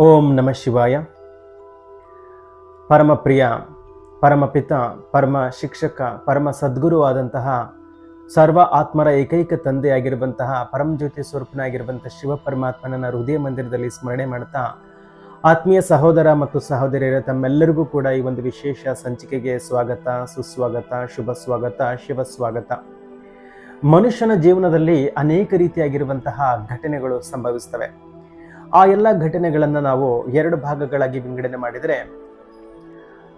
ಓಂ ನಮ ಶಿವಾಯ. ಪರಮಪ್ರಿಯ, ಪರಮಪಿತ, ಪರಮ ಶಿಕ್ಷಕ, ಪರಮ ಸದ್ಗುರು ಆದಂತಹ ಸರ್ವ ಆತ್ಮರ ಏಕೈಕ ತಂದೆಯಾಗಿರುವಂತಹ ಪರಮಜ್ಯೋತಿ ಸ್ವರೂಪನಾಗಿರುವಂತಹ ಶಿವ ಪರಮಾತ್ಮನನ್ನ ಹೃದಯ ಮಂದಿರದಲ್ಲಿ ಸ್ಮರಣೆ ಮಾಡ್ತಾ ಆತ್ಮೀಯ ಸಹೋದರ ಮತ್ತು ಸಹೋದರಿಯರ ತಮ್ಮೆಲ್ಲರಿಗೂ ಕೂಡ ಈ ಒಂದು ವಿಶೇಷ ಸಂಚಿಕೆಗೆ ಸ್ವಾಗತ, ಸುಸ್ವಾಗತ, ಶುಭ ಸ್ವಾಗತ, ಶಿವ ಸ್ವಾಗತ. ಮನುಷ್ಯನ ಜೀವನದಲ್ಲಿ ಅನೇಕ ರೀತಿಯಾಗಿರುವಂತಹ ಘಟನೆಗಳು ಸಂಭವಿಸ್ತವೆ. ಆ ಎಲ್ಲ ಘಟನೆಗಳನ್ನು ನಾವು ಎರಡು ಭಾಗಗಳಾಗಿ ವಿಂಗಡಣೆ ಮಾಡಿದರೆ,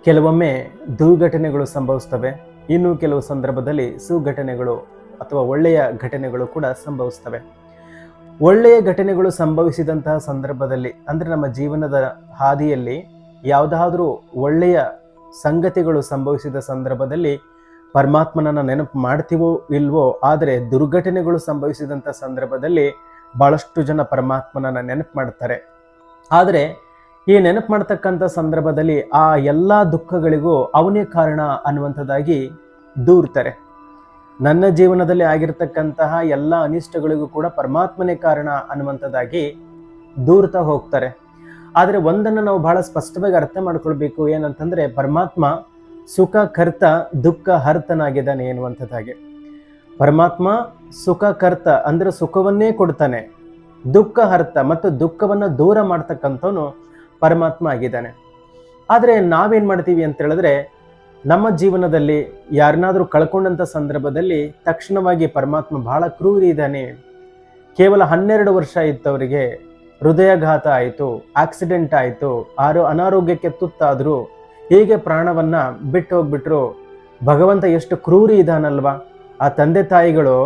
ಕೆಲವೊಮ್ಮೆ ದುರ್ಘಟನೆಗಳು ಸಂಭವಿಸ್ತವೆ. ಇನ್ನು ಕೆಲವು ಸಂದರ್ಭದಲ್ಲಿ ಸುಘಟನೆಗಳು ಅಥವಾ ಒಳ್ಳೆಯ ಘಟನೆಗಳು ಕೂಡ ಸಂಭವಿಸ್ತವೆ. ಒಳ್ಳೆಯ ಘಟನೆಗಳು ಸಂಭವಿಸಿದಂತಹ ಸಂದರ್ಭದಲ್ಲಿ, ಅಂದರೆ ನಮ್ಮ ಜೀವನದ ಹಾದಿಯಲ್ಲಿ ಯಾವುದಾದ್ರೂ ಒಳ್ಳೆಯ ಸಂಗತಿಗಳು ಸಂಭವಿಸಿದ ಸಂದರ್ಭದಲ್ಲಿ ಪರಮಾತ್ಮನನ್ನು ನೆನಪು ಮಾಡ್ತೀವೋ ಇಲ್ವೋ, ಆದರೆ ದುರ್ಘಟನೆಗಳು ಸಂಭವಿಸಿದಂಥ ಸಂದರ್ಭದಲ್ಲಿ ಬಹಳಷ್ಟು ಜನ ಪರಮಾತ್ಮನನ್ನ ನೆನಪು ಮಾಡ್ತಾರೆ. ಆದರೆ ಈ ನೆನಪು ಮಾಡ್ತಕ್ಕಂಥ ಸಂದರ್ಭದಲ್ಲಿ ಆ ಎಲ್ಲ ದುಃಖಗಳಿಗೂ ಅವನೇ ಕಾರಣ ಅನ್ನುವಂಥದ್ದಾಗಿ ದೂರ್ತಾರೆ. ನನ್ನ ಜೀವನದಲ್ಲಿ ಆಗಿರ್ತಕ್ಕಂತಹ ಎಲ್ಲ ಅನಿಷ್ಟಗಳಿಗೂ ಕೂಡ ಪರಮಾತ್ಮನೇ ಕಾರಣ ಅನ್ನುವಂಥದ್ದಾಗಿ ದೂರ್ತಾ ಹೋಗ್ತಾರೆ. ಆದರೆ ಒಂದನ್ನು ನಾವು ಬಹಳ ಸ್ಪಷ್ಟವಾಗಿ ಅರ್ಥ ಮಾಡ್ಕೊಳ್ಬೇಕು ಏನಂತಂದ್ರೆ ಪರಮಾತ್ಮ ಸುಖ, ಕರ್ತ, ದುಃಖ, ಹರ್ತನಾಗಿದ್ದಾನೆ ಎನ್ನುವಂಥದ್ದಾಗಿ. ಪರಮಾತ್ಮ ಸುಖ ಕರ್ತ ಅಂದ್ರೆ ಸುಖವನ್ನೇ ಕೊಡ್ತಾನೆ. ದುಃಖ ಹರ್ತ ಮತ್ತು ದುಃಖವನ್ನ ದೂರ ಮಾಡ್ತಕ್ಕಂಥವನು ಪರಮಾತ್ಮ ಆಗಿದ್ದಾನೆ. ಆದರೆ ನಾವೇನ್ ಮಾಡ್ತೀವಿ ಅಂತ ಹೇಳಿದ್ರೆ ನಮ್ಮ ಜೀವನದಲ್ಲಿ ಯಾರನ್ನಾದ್ರೂ ಕಳ್ಕೊಂಡಂತ ಸಂದರ್ಭದಲ್ಲಿ ತಕ್ಷಣವಾಗಿ ಪರಮಾತ್ಮ ಬಹಳ ಕ್ರೂರಿ ಇದ್ದಾನೆ. ಕೇವಲ ಹನ್ನೆರಡು ವರ್ಷ ಇತ್ತವರಿಗೆ ಹೃದಯಾಘಾತ ಆಯಿತು, ಆಕ್ಸಿಡೆಂಟ್ ಆಯಿತು, ಆರು ಅನಾರೋಗ್ಯಕ್ಕೆ ತುತ್ತಾದರೂ ಹೀಗೆ ಪ್ರಾಣವನ್ನ ಬಿಟ್ಟು ಹೋಗ್ಬಿಟ್ರು ಭಗವಂತ ಎಷ್ಟು ಕ್ರೂರಿ ಇದಾನಲ್ವಾ ಆ ತಂದೆ ತಾಯಿಗಳು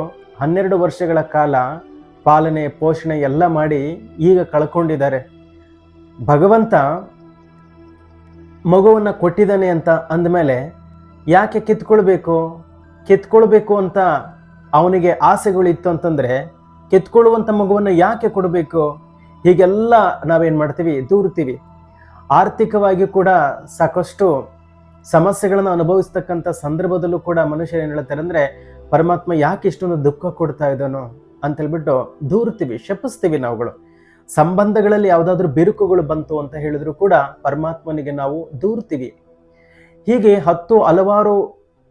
ಹನ್ನೆರಡು ವರ್ಷಗಳ ಕಾಲ ಪಾಲನೆ, ಪೋಷಣೆ ಎಲ್ಲ ಮಾಡಿ ಈಗ ಕಳ್ಕೊಂಡಿದ್ದಾರೆ. ಭಗವಂತ ಮಗುವನ್ನು ಕೊಟ್ಟಿದ್ದಾನೆ ಅಂತ ಅಂದಮೇಲೆ ಯಾಕೆ ಕಿತ್ಕೊಳ್ಬೇಕು? ಕಿತ್ಕೊಳ್ಬೇಕು ಅಂತ ಅವನಿಗೆ ಆಸೆಗಳಿತ್ತು ಅಂತಂದರೆ ಕಿತ್ಕೊಳ್ಳುವಂಥ ಮಗುವನ್ನು ಯಾಕೆ ಕೊಡಬೇಕು? ಹೀಗೆಲ್ಲ ನಾವೇನು ಮಾಡ್ತೀವಿ? ದೂರ್ತೀವಿ ಆರ್ಥಿಕವಾಗಿ ಕೂಡ ಸಾಕಷ್ಟು ಸಮಸ್ಯೆಗಳನ್ನು ಅನುಭವಿಸ್ತಕ್ಕಂಥ ಸಂದರ್ಭದಲ್ಲೂ ಕೂಡ ಮನುಷ್ಯರು ಏನು ಹೇಳ್ತಾರೆ ಅಂದ್ರೆ ಪರಮಾತ್ಮ ಯಾಕೆ ಇಷ್ಟೊಂದು ದುಃಖ ಕೊಡ್ತಾ ಇದ್ದಾನೋ ಅಂತ ಹೇಳ್ಬಿಟ್ಟು ದೂರ್ತೀವಿ ಶಪಿಸ್ತೀವಿ ನಾವುಗಳು. ಸಂಬಂಧಗಳಲ್ಲಿ ಯಾವುದಾದ್ರೂ ಬಿರುಕುಗಳು ಬಂತು ಅಂತ ಹೇಳಿದ್ರು ಕೂಡ ಪರಮಾತ್ಮನಿಗೆ ನಾವು ದೂರ್ತೀವಿ ಹೀಗೆ ಹತ್ತು ಹಲವಾರು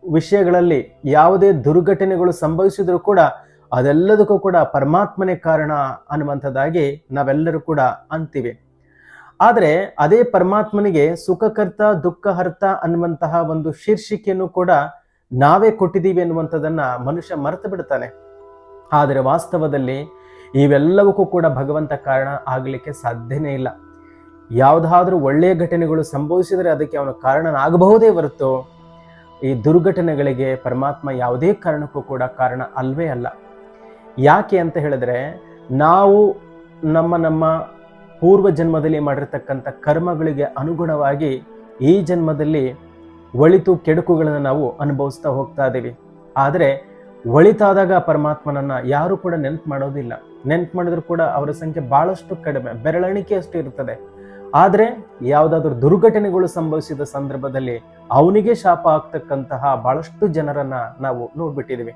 ವಿಷಯಗಳಲ್ಲಿ ಯಾವುದೇ ದುರ್ಘಟನೆಗಳು ಸಂಭವಿಸಿದ್ರು ಕೂಡ ಅದೆಲ್ಲದಕ್ಕೂ ಕೂಡ ಪರಮಾತ್ಮನೇ ಕಾರಣ ಅನ್ನುವಂಥದ್ದಾಗಿ ನಾವೆಲ್ಲರೂ ಕೂಡ ಅಂತೀವಿ. ಆದರೆ ಅದೇ ಪರಮಾತ್ಮನಿಗೆ ಸುಖಕರ್ತ, ದುಃಖಹರ್ತ ಅನ್ನುವಂತಹ ಒಂದು ಶೀರ್ಷಿಕೆಯನ್ನು ಕೂಡ ನಾವೇ ಕೊಟ್ಟಿದ್ದೀವಿ ಎನ್ನುವಂಥದ್ದನ್ನು ಮನುಷ್ಯ ಮರೆತು ಬಿಡ್ತಾನೆ ಆದರೆ ವಾಸ್ತವದಲ್ಲಿ ಇವೆಲ್ಲವಕ್ಕೂ ಕೂಡ ಭಗವಂತ ಕಾರಣ ಆಗಲಿಕ್ಕೆ ಸಾಧ್ಯನೇ ಇಲ್ಲ. ಯಾವುದಾದ್ರೂ ಒಳ್ಳೆಯ ಘಟನೆಗಳು ಸಂಭವಿಸಿದರೆ ಅದಕ್ಕೆ ಅವನು ಕಾರಣನಾಗಬಹುದೇ ಹೊರತು ಈ ದುರ್ಘಟನೆಗಳಿಗೆ ಪರಮಾತ್ಮ ಯಾವುದೇ ಕಾರಣಕ್ಕೂ ಕೂಡ ಕಾರಣ ಅಲ್ವೇ ಅಲ್ಲ. ಯಾಕೆ ಅಂತ ಹೇಳಿದ್ರೆ ನಾವು ನಮ್ಮ ನಮ್ಮ ಪೂರ್ವ ಜನ್ಮದಲ್ಲಿ ಮಾಡಿರ್ತಕ್ಕಂಥ ಕರ್ಮಗಳಿಗೆ ಅನುಗುಣವಾಗಿ ಈ ಜನ್ಮದಲ್ಲಿ ಒಳಿತು ಕೆಡುಕುಗಳನ್ನು ನಾವು ಅನುಭವಿಸ್ತಾ ಹೋಗ್ತಾ ಇದ್ದೀವಿ. ಆದರೆ ಒಳಿತಾದಾಗ ಪರಮಾತ್ಮನನ್ನ ಯಾರು ಕೂಡ ನೆನ್ಪು ಮಾಡೋದಿಲ್ಲ. ನೆನ್ಪು ಮಾಡಿದ್ರು ಕೂಡ ಅವರ ಸಂಖ್ಯೆ ಬಹಳಷ್ಟು ಕಡಿಮೆ, ಬೆರಳೆಣಿಕೆ ಅಷ್ಟು ಇರ್ತದೆ ಆದರೆ ಯಾವುದಾದ್ರೂ ದುರ್ಘಟನೆಗಳು ಸಂಭವಿಸಿದ ಸಂದರ್ಭದಲ್ಲಿ ಅವನಿಗೆ ಶಾಪ ಆಗ್ತಕ್ಕಂತಹ ಬಹಳಷ್ಟು ಜನರನ್ನ ನಾವು ನೋಡ್ಬಿಟ್ಟಿದ್ದೀವಿ.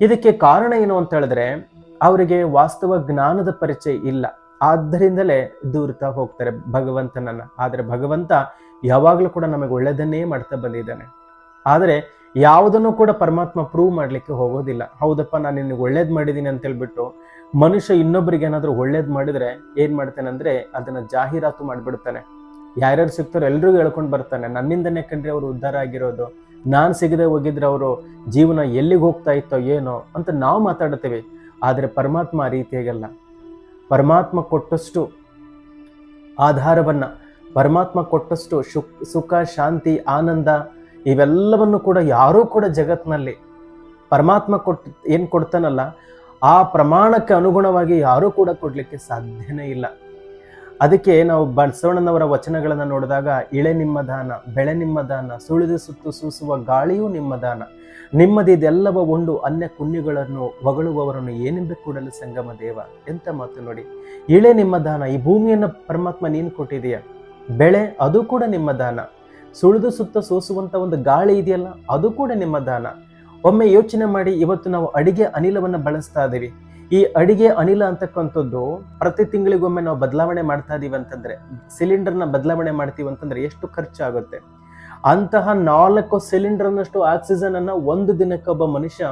ಇದಕ್ಕೆ ಕಾರಣ ಏನು ಅಂತ ಹೇಳಿದ್ರೆ, ಅವರಿಗೆ ವಾಸ್ತವ ಜ್ಞಾನದ ಪರಿಚಯ ಇಲ್ಲ. ಆದ್ದರಿಂದಲೇ ದೂರತಾ ಹೋಗ್ತಾರೆ ಭಗವಂತನನ್ನ. ಆದರೆ ಭಗವಂತ ಯಾವಾಗಲೂ ಕೂಡ ನಮಗೆ ಒಳ್ಳೆಯದನ್ನೇ ಮಾಡ್ತಾ ಬಂದಿದ್ದಾನೆ. ಆದರೆ ಯಾವುದನ್ನು ಕೂಡ ಪರಮಾತ್ಮ ಪ್ರೂವ್ ಮಾಡಲಿಕ್ಕೆ ಹೋಗೋದಿಲ್ಲ. ಹೌದಪ್ಪ, ನಾನು ನಿನಗೆ ಒಳ್ಳೇದು ಮಾಡಿದ್ದೀನಿ ಅಂತ ಹೇಳ್ಬಿಟ್ಟು ಮನುಷ್ಯ ಇನ್ನೊಬ್ಬರಿಗೆ ಏನಾದರೂ ಒಳ್ಳೇದ್ ಮಾಡಿದ್ರೆ ಏನ್ ಮಾಡ್ತಾನೆ ಅಂದ್ರೆ ಅದನ್ನ ಜಾಹೀರಾತು ಮಾಡಿಬಿಡ್ತಾನೆ. ಯಾರ್ಯಾರು ಸಿಗ್ತಾರೋ ಎಲ್ರಿಗೂ ಹೇಳ್ಕೊಂಡು ಬರ್ತಾನೆ. ನನ್ನಿಂದನೇ ಕಂಡ್ರೆ ಅವರು ಉದ್ಧಾರ ಆಗಿರೋದು. ನಾನು ಸಿಗದೆ ಹೋಗಿದ್ರೆ ಅವರು ಜೀವನ ಎಲ್ಲಿಗೆ ಹೋಗ್ತಾ ಇತ್ತೋ ಏನೋ ಅಂತ ನಾವು ಮಾತಾಡ್ತೇವೆ. ಆದರೆ ಪರಮಾತ್ಮ ಆ ರೀತಿಯಾಗಲ್ಲ ಪರಮಾತ್ಮ ಕೊಟ್ಟಷ್ಟು ಆಧಾರವನ್ನ ಪರಮಾತ್ಮ ಕೊಟ್ಟಷ್ಟು ಶುಕ್ ಸುಖ, ಶಾಂತಿ, ಆನಂದ ಇವೆಲ್ಲವನ್ನು ಕೂಡ ಯಾರೂ ಕೂಡ ಜಗತ್ತಿನಲ್ಲಿ ಪರಮಾತ್ಮ ಕೊಟ್ ಏನು ಕೊಡ್ತಾನಲ್ಲ, ಆ ಪ್ರಮಾಣಕ್ಕೆ ಅನುಗುಣವಾಗಿ ಯಾರೂ ಕೂಡ ಕೊಡಲಿಕ್ಕೆ ಸಾಧ್ಯನೇ ಇಲ್ಲ. ಅದಕ್ಕೆ ನಾವು ಬಸವಣ್ಣನವರ ವಚನಗಳನ್ನು ನೋಡಿದಾಗ, ಇಳೆ ನಿಮ್ಮ ದಾನ, ಬೆಳೆ ನಿಮ್ಮ ದಾನ, ಸುಳಿದು ಸುತ್ತು ಸೂಸುವ ಗಾಳಿಯೂ ನಿಮ್ಮ ದಾನ, ನಿಮ್ಮದಿದೆಲ್ಲವ ಉಂಡು ಅನ್ಯ ಕುಣ್ಯಗಳನ್ನು ಹೊಗಳುವವರನ್ನು ಏನೆಂಬೆ ಕೂಡಲು ಸಂಗಮ ದೇವ? ಎಂತ ಮಾತು ನೋಡಿ. ಇಳೆ ನಿಮ್ಮ ದಾನ, ಈ ಭೂಮಿಯನ್ನು ಪರಮಾತ್ಮ ನೀನು ಕೊಟ್ಟಿದೀಯ ಬೆಳೆ ಅದು ಕೂಡ ನಿಮ್ಮ ದಾನ. ಸುಳಿದು ಸುತ್ತ ಸೋಸುವಂಥ ಒಂದು ಗಾಳಿ ಇದೆಯಲ್ಲ, ಅದು ಕೂಡ ನಿಮ್ಮ ದಾನ. ಒಮ್ಮೆ ಯೋಚನೆ ಮಾಡಿ ಇವತ್ತು ನಾವು ಅಡಿಗೆ ಅನಿಲವನ್ನು ಬಳಸ್ತಾ ಇದ್ದೀವಿ ಈ ಅಡಿಗೆ ಅನಿಲ ಅಂತಕ್ಕಂಥದ್ದು ಪ್ರತಿ ತಿಂಗಳಿಗೊಮ್ಮೆ ನಾವು ಬದಲಾವಣೆ ಮಾಡ್ತಾ ಇದೀವಿ ಅಂತಂದ್ರೆ, ಸಿಲಿಂಡರ್ನ ಬದಲಾವಣೆ ಮಾಡ್ತೀವಿ ಅಂತಂದ್ರೆ ಎಷ್ಟು ಖರ್ಚಾಗುತ್ತೆ? ಅಂತಹ ನಾಲ್ಕು ಸಿಲಿಂಡರ್ನಷ್ಟು ಆಕ್ಸಿಜನ್ ಅನ್ನ ಒಂದು ದಿನಕ್ಕೆ ಒಬ್ಬ ಮನುಷ್ಯ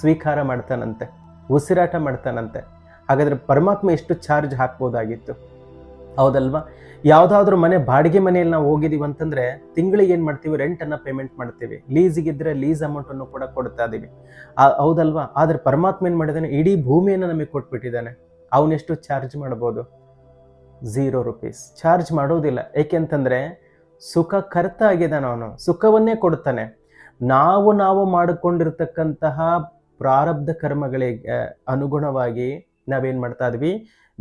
ಸ್ವೀಕಾರ ಮಾಡ್ತಾನಂತೆ, ಉಸಿರಾಟ ಮಾಡ್ತಾನಂತೆ. ಹಾಗಾದ್ರೆ ಪರಮಾತ್ಮ ಎಷ್ಟು ಚಾರ್ಜ್ ಹಾಕ್ಬೋದಾಗಿತ್ತು? ಹೌದಲ್ವಾ? ಯಾವ್ದಾದ್ರು ಮನೆ, ಬಾಡಿಗೆ ಮನೆಯಲ್ಲಿ ನಾವು ಹೋಗಿದೀವಿ ಅಂತಂದ್ರೆ ತಿಂಗಳಿಗೆ ಏನು ಮಾಡ್ತೀವಿ? ರೆಂಟನ್ನು ಪೇಮೆಂಟ್ ಮಾಡ್ತೀವಿ. ಲೀಸಿಗಿದ್ರೆ ಲೀಸ್ ಅಮೌಂಟ್ ಅನ್ನು ಕೂಡ ಕೊಡ್ತಾ ಇದ್ದೀವಿ ಹೌದಲ್ವಾ? ಆದರೆ ಪರಮಾತ್ಮ ಏನು ಮಾಡಿದಾನೆ? ಇಡೀ ಭೂಮಿಯನ್ನು ನಮಗೆ ಕೊಟ್ಬಿಟ್ಟಿದ್ದಾನೆ ಅವನೆಷ್ಟು ಚಾರ್ಜ್ ಮಾಡ್ಬೋದು? ಝೀರೋ ರುಪೀಸ್ ಚಾರ್ಜ್ ಮಾಡೋದಿಲ್ಲ. ಏಕೆಂತಂದ್ರೆ ಸುಖ ಕರ್ತ ಆಗಿದ್ದಾನೆ ಅವನು. ಸುಖವನ್ನೇ ಕೊಡ್ತಾನೆ. ನಾವು ನಾವು ಮಾಡಿಕೊಂಡಿರ್ತಕ್ಕಂತಹ ಪ್ರಾರಬ್ಧ ಕರ್ಮಗಳಿಗೆ ಅನುಗುಣವಾಗಿ ನಾವೇನು ಮಾಡ್ತಾ ಇದ್ವಿ?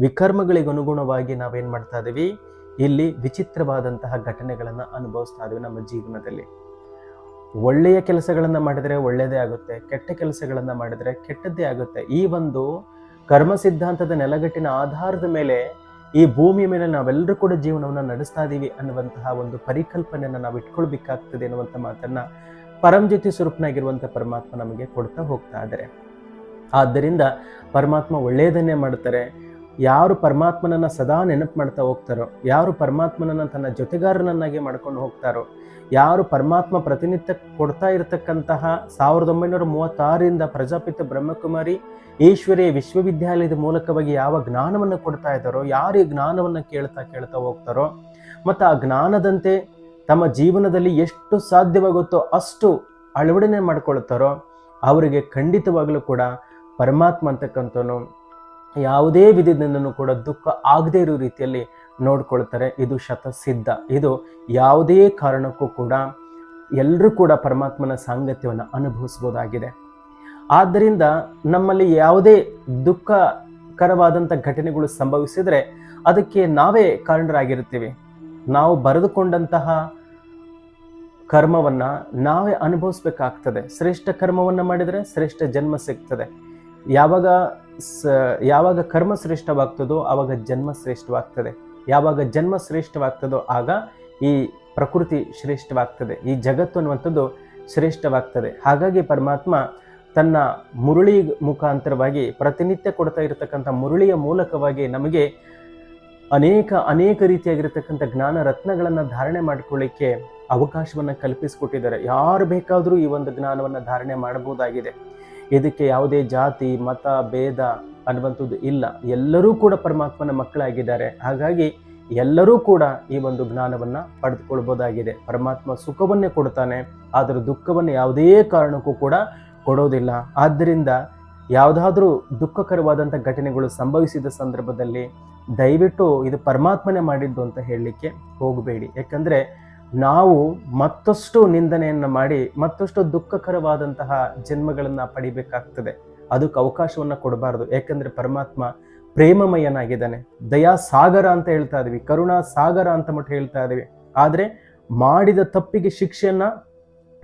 ವಿಕರ್ಮಗಳಿಗೆ ಅನುಗುಣವಾಗಿ ನಾವೇನ್ ಮಾಡ್ತಾ ಇದ್ದೀವಿ? ಇಲ್ಲಿ ವಿಚಿತ್ರವಾದಂತಹ ಘಟನೆಗಳನ್ನು ಅನುಭವಿಸ್ತಾ ಇದ್ದೀವಿ ನಮ್ಮ ಜೀವನದಲ್ಲಿ. ಒಳ್ಳೆಯ ಕೆಲಸಗಳನ್ನು ಮಾಡಿದರೆ ಒಳ್ಳೆಯದೇ ಆಗುತ್ತೆ, ಕೆಟ್ಟ ಕೆಲಸಗಳನ್ನು ಮಾಡಿದರೆ ಕೆಟ್ಟದ್ದೇ ಆಗುತ್ತೆ. ಈ ಒಂದು ಕರ್ಮ ಸಿದ್ಧಾಂತದ ನೆಲಗಟ್ಟಿನ ಆಧಾರದ ಮೇಲೆ ಈ ಭೂಮಿಯ ಮೇಲೆ ನಾವೆಲ್ಲರೂ ಕೂಡ ಜೀವನವನ್ನ ನಡೆಸ್ತಾ ಇದ್ದೀವಿ ಅನ್ನುವಂತಹ ಒಂದು ಪರಿಕಲ್ಪನೆಯನ್ನು ನಾವು ಇಟ್ಕೊಳ್ಬೇಕಾಗ್ತದೆ ಅನ್ನುವಂಥ ಮಾತನ್ನ ಪರಂಜ್ಯೋತಿ ಸ್ವರೂಪನಾಗಿರುವಂಥ ಪರಮಾತ್ಮ ನಮಗೆ ಕೊಡ್ತಾ ಹೋಗ್ತಾ ಇದ್ದಾರೆ. ಆದ್ದರಿಂದ ಪರಮಾತ್ಮ ಒಳ್ಳೆಯದನ್ನೇ ಮಾಡ್ತಾರೆ ಯಾರು ಪರಮಾತ್ಮನನ್ನ ಸದಾ ನೆನಪು ಮಾಡ್ತಾ ಹೋಗ್ತಾರೋ, ಯಾರು ಪರಮಾತ್ಮನನ್ನ ತನ್ನ ಜೊತೆಗಾರನನ್ನಾಗಿ ಮಾಡ್ಕೊಂಡು ಹೋಗ್ತಾರೋ, ಯಾರು ಪರಮಾತ್ಮ ಪ್ರತಿನಿತ್ಯ ಕೊಡ್ತಾ ಇರತಕ್ಕಂತಹ ಸಾವಿರದ ಒಂಬೈನೂರ ಮೂವತ್ತಾರರಿಂದ ಪ್ರಜಾಪಿತ ಬ್ರಹ್ಮಕುಮಾರಿ ಈಶ್ವರಿಯ ವಿಶ್ವವಿದ್ಯಾಲಯದ ಮೂಲಕವಾಗಿ ಯಾವ ಜ್ಞಾನವನ್ನು ಕೊಡ್ತಾ ಇದ್ದಾರೋ, ಯಾರು ಈ ಜ್ಞಾನವನ್ನು ಕೇಳ್ತಾ ಕೇಳ್ತಾ ಹೋಗ್ತಾರೋ, ಮತ್ತು ಆ ಜ್ಞಾನದಂತೆ ತಮ್ಮ ಜೀವನದಲ್ಲಿ ಎಷ್ಟು ಸಾಧ್ಯವಾಗುತ್ತೋ ಅಷ್ಟು ಅಳವಡನೆ ಮಾಡ್ಕೊಳ್ತಾರೋ, ಅವರಿಗೆ ಖಂಡಿತವಾಗಲೂ ಕೂಡ ಪರಮಾತ್ಮ ಅಂತಕ್ಕಂಥವನು ಯಾವುದೇ ವಿಧದಿಂದನೂ ಕೂಡ ದುಃಖ ಆಗದೇ ಇರೋ ರೀತಿಯಲ್ಲಿ ನೋಡ್ಕೊಳ್ತಾರೆ. ಇದು ಶತಸಿದ್ಧ. ಇದು ಯಾವುದೇ ಕಾರಣಕ್ಕೂ ಕೂಡ ಎಲ್ಲರೂ ಕೂಡ ಪರಮಾತ್ಮನ ಸಾಂಗತ್ಯವನ್ನು ಅನುಭವಿಸ್ಬೋದಾಗಿದೆ. ಆದ್ದರಿಂದ ನಮ್ಮಲ್ಲಿ ಯಾವುದೇ ದುಃಖಕರವಾದಂಥ ಘಟನೆಗಳು ಸಂಭವಿಸಿದರೆ ಅದಕ್ಕೆ ನಾವೇ ಕಾರಣರಾಗಿರ್ತೀವಿ ನಾವು ಬರೆದುಕೊಂಡಂತಹ ಕರ್ಮವನ್ನು ನಾವೇ ಅನುಭವಿಸ್ಬೇಕಾಗ್ತದೆ. ಶ್ರೇಷ್ಠ ಕರ್ಮವನ್ನು ಮಾಡಿದರೆ ಶ್ರೇಷ್ಠ ಜನ್ಮ ಸಿಗ್ತದೆ. ಯಾವಾಗ ಸ, ಯಾವಾಗ ಕರ್ಮ ಶ್ರೇಷ್ಠವಾಗ್ತದೋ ಆವಾಗ ಜನ್ಮ ಶ್ರೇಷ್ಠವಾಗ್ತದೆ. ಯಾವಾಗ ಜನ್ಮ ಶ್ರೇಷ್ಠವಾಗ್ತದೋ ಆಗ ಈ ಪ್ರಕೃತಿ ಶ್ರೇಷ್ಠವಾಗ್ತದೆ. ಈ ಜಗತ್ತು ಅನ್ನುವಂಥದ್ದು ಶ್ರೇಷ್ಠವಾಗ್ತದೆ. ಹಾಗಾಗಿ ಪರಮಾತ್ಮ ತನ್ನ ಮುರುಳಿ ಮುಖಾಂತರವಾಗಿ ಪ್ರತಿನಿತ್ಯ ಕೊಡ್ತಾ ಇರತಕ್ಕಂಥ ಮುರುಳಿಯ ಮೂಲಕವಾಗಿ ನಮಗೆ ಅನೇಕ ಅನೇಕ ರೀತಿಯಾಗಿರ್ತಕ್ಕಂಥ ಜ್ಞಾನ ರತ್ನಗಳನ್ನು ಧಾರಣೆ ಮಾಡಿಕೊಳ್ಳಿಕ್ಕೆ ಅವಕಾಶವನ್ನು ಕಲ್ಪಿಸಿಕೊಟ್ಟಿದ್ದಾರೆ. ಯಾರು ಬೇಕಾದರೂ ಈ ಒಂದು ಜ್ಞಾನವನ್ನು ಧಾರಣೆ ಮಾಡಬಹುದಾಗಿದೆ. ಇದಕ್ಕೆ ಯಾವುದೇ ಜಾತಿ, ಮತ, ಭೇದ ಅನ್ನುವಂಥದ್ದು ಇಲ್ಲ. ಎಲ್ಲರೂ ಕೂಡ ಪರಮಾತ್ಮನ ಮಕ್ಕಳಾಗಿದ್ದಾರೆ. ಹಾಗಾಗಿ ಎಲ್ಲರೂ ಕೂಡ ಈ ಒಂದು ಜ್ಞಾನವನ್ನ ಪಡೆದುಕೊಳ್ಬೋದಾಗಿದೆ. ಪರಮಾತ್ಮ ಸುಖವನ್ನೇ ಕೊಡ್ತಾನೆ, ಆದರೆ ದುಃಖವನ್ನು ಯಾವುದೇ ಕಾರಣಕ್ಕೂ ಕೂಡ ಕೊಡೋದಿಲ್ಲ. ಆದ್ದರಿಂದ ಯಾವುದಾದ್ರೂ ದುಃಖಕರವಾದಂಥ ಘಟನೆಗಳು ಸಂಭವಿಸಿದ ಸಂದರ್ಭದಲ್ಲಿ ದಯವಿಟ್ಟು ಇದು ಪರಮಾತ್ಮನೇ ಮಾಡಿದ್ದು ಅಂತ ಹೇಳಲಿಕ್ಕೆ ಹೋಗಬೇಡಿ. ಯಾಕಂದ್ರೆ ನಾವು ಮತ್ತಷ್ಟು ನಿಂದನೆಯನ್ನು ಮಾಡಿ ಮತ್ತಷ್ಟು ದುಃಖಕರವಾದಂತಹ ಜನ್ಮಗಳನ್ನು ಪಡಿಬೇಕಾಗ್ತದೆ. ಅದಕ್ಕೆ ಅವಕಾಶವನ್ನು ಕೊಡಬಾರದು. ಯಾಕಂದರೆ ಪರಮಾತ್ಮ ಪ್ರೇಮಮಯನಾಗಿದ್ದಾನೆ. ದಯಾ ಸಾಗರ ಅಂತ ಹೇಳ್ತಾ ಇದೀವಿ. ಕರುಣಾ ಸಾಗರ ಅಂತ ಮಟ್ಟ ಹೇಳ್ತಾ ಇದೀವಿ. ಆದರೆ ಮಾಡಿದ ತಪ್ಪಿಗೆ ಶಿಕ್ಷೆಯನ್ನು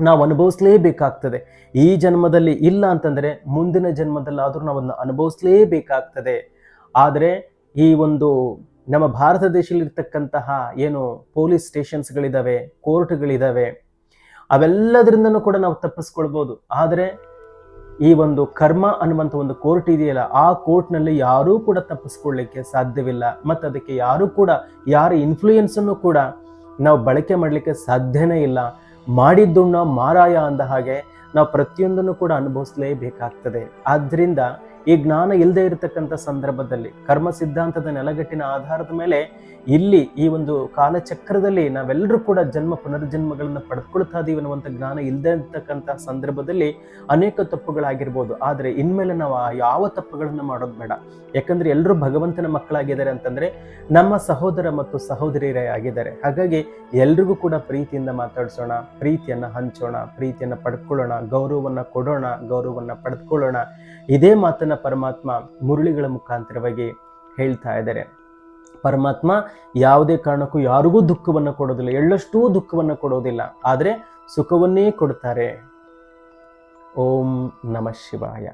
ನಾವು ಅನುಭವಿಸ್ಲೇಬೇಕಾಗ್ತದೆ. ಈ ಜನ್ಮದಲ್ಲಿ ಇಲ್ಲ ಅಂತಂದರೆ ಮುಂದಿನ ಜನ್ಮದಲ್ಲಾದರೂ ನಾವು ಅದನ್ನ ಅನುಭವಿಸ್ಲೇಬೇಕಾಗ್ತದೆ. ಆದರೆ ಈ ಒಂದು ನಮ್ಮ ಭಾರತ ದೇಶದಲ್ಲಿರ್ತಕ್ಕಂತಹ ಏನು ಪೊಲೀಸ್ ಸ್ಟೇಷನ್ಸ್ಗಳಿದ್ದಾವೆ ಕೋರ್ಟ್ಗಳಿದ್ದಾವೆ ಅವೆಲ್ಲದರಿಂದನೂ ಕೂಡ ನಾವು ತಪ್ಪಿಸ್ಕೊಳ್ಬೋದು. ಆದರೆ ಈ ಒಂದು ಕರ್ಮ ಅನ್ನುವಂಥ ಒಂದು ಕೋರ್ಟ್ ಇದೆಯಲ್ಲ, ಆ ಕೋರ್ಟ್ನಲ್ಲಿ ಯಾರೂ ಕೂಡ ತಪ್ಪಿಸ್ಕೊಳ್ಳಿಕ್ಕೆ ಸಾಧ್ಯವಿಲ್ಲ. ಮತ್ತು ಅದಕ್ಕೆ ಯಾರೂ ಕೂಡ, ಯಾರ ಇನ್ಫ್ಲೂಯೆನ್ಸನ್ನು ಕೂಡ ನಾವು ಬಳಕೆ ಮಾಡಲಿಕ್ಕೆ ಸಾಧ್ಯನೇ ಇಲ್ಲ. ಮಾಡಿದ್ದುಣ್ಣ ಮಾರಾಯ ಅಂದ ಹಾಗೆ ನಾವು ಪ್ರತಿಯೊಂದನ್ನು ಕೂಡ ಅನುಭವಿಸಲೇಬೇಕಾಗ್ತದೆ. ಆದ್ರಿಂದ ಈ ಜ್ಞಾನ ಇಲ್ಲದೆ ಇರತಕ್ಕಂಥ ಸಂದರ್ಭದಲ್ಲಿ ಕರ್ಮ ಸಿದ್ಧಾಂತದ ನೆಲಗಟ್ಟಿನ ಆಧಾರದ ಮೇಲೆ ಇಲ್ಲಿ ಈ ಒಂದು ಕಾಲಚಕ್ರದಲ್ಲಿ ನಾವೆಲ್ಲರೂ ಕೂಡ ಜನ್ಮ ಪುನರ್ಜನ್ಮಗಳನ್ನು ಪಡೆದುಕೊಳ್ತಾ ಇದೀವಿ ಅನ್ನುವಂಥ ಜ್ಞಾನ ಇಲ್ಲದೆ ಇರತಕ್ಕಂಥ ಸಂದರ್ಭದಲ್ಲಿ ಅನೇಕ ತಪ್ಪುಗಳಾಗಿರ್ಬೋದು. ಆದರೆ ಇನ್ಮೇಲೆ ನಾವು ಯಾವ ತಪ್ಪುಗಳನ್ನು ಮಾಡೋದು ಬೇಡ. ಯಾಕಂದ್ರೆ ಎಲ್ಲರೂ ಭಗವಂತನ ಮಕ್ಕಳಾಗಿದ್ದಾರೆ ಅಂತಂದ್ರೆ ನಮ್ಮ ಸಹೋದರ ಮತ್ತು ಸಹೋದರಿಯರೇ ಆಗಿದ್ದಾರೆ. ಹಾಗಾಗಿ ಎಲ್ರಿಗೂ ಕೂಡ ಪ್ರೀತಿಯಿಂದ ಮಾತಾಡಿಸೋಣ, ಪ್ರೀತಿಯನ್ನು ಹಂಚೋಣ, ಪ್ರೀತಿಯನ್ನು ಪಡ್ಕೊಳ್ಳೋಣ, ಗೌರವವನ್ನು ಕೊಡೋಣ, ಗೌರವವನ್ನು ಪಡೆದುಕೊಳ್ಳೋಣ ಇದೇ ಮಾತನ್ನ ಪರಮಾತ್ಮ ಮುರಳಿಗಳ ಮುಖಾಂತರವಾಗಿ ಹೇಳ್ತಾ ಇದ್ದಾರೆ. ಪರಮಾತ್ಮ ಯಾವುದೇ ಕಾರಣಕ್ಕೂ ಯಾರಿಗೂ ದುಃಖವನ್ನು ಕೊಡೋದಿಲ್ಲ, ಎಳ್ಳಷ್ಟೂ ದುಃಖವನ್ನು ಕೊಡೋದಿಲ್ಲ. ಆದರೆ ಸುಖವನ್ನೇ ಕೊಡ್ತಾರೆ. ಓಂ ನಮಃ ಶಿವಾಯ.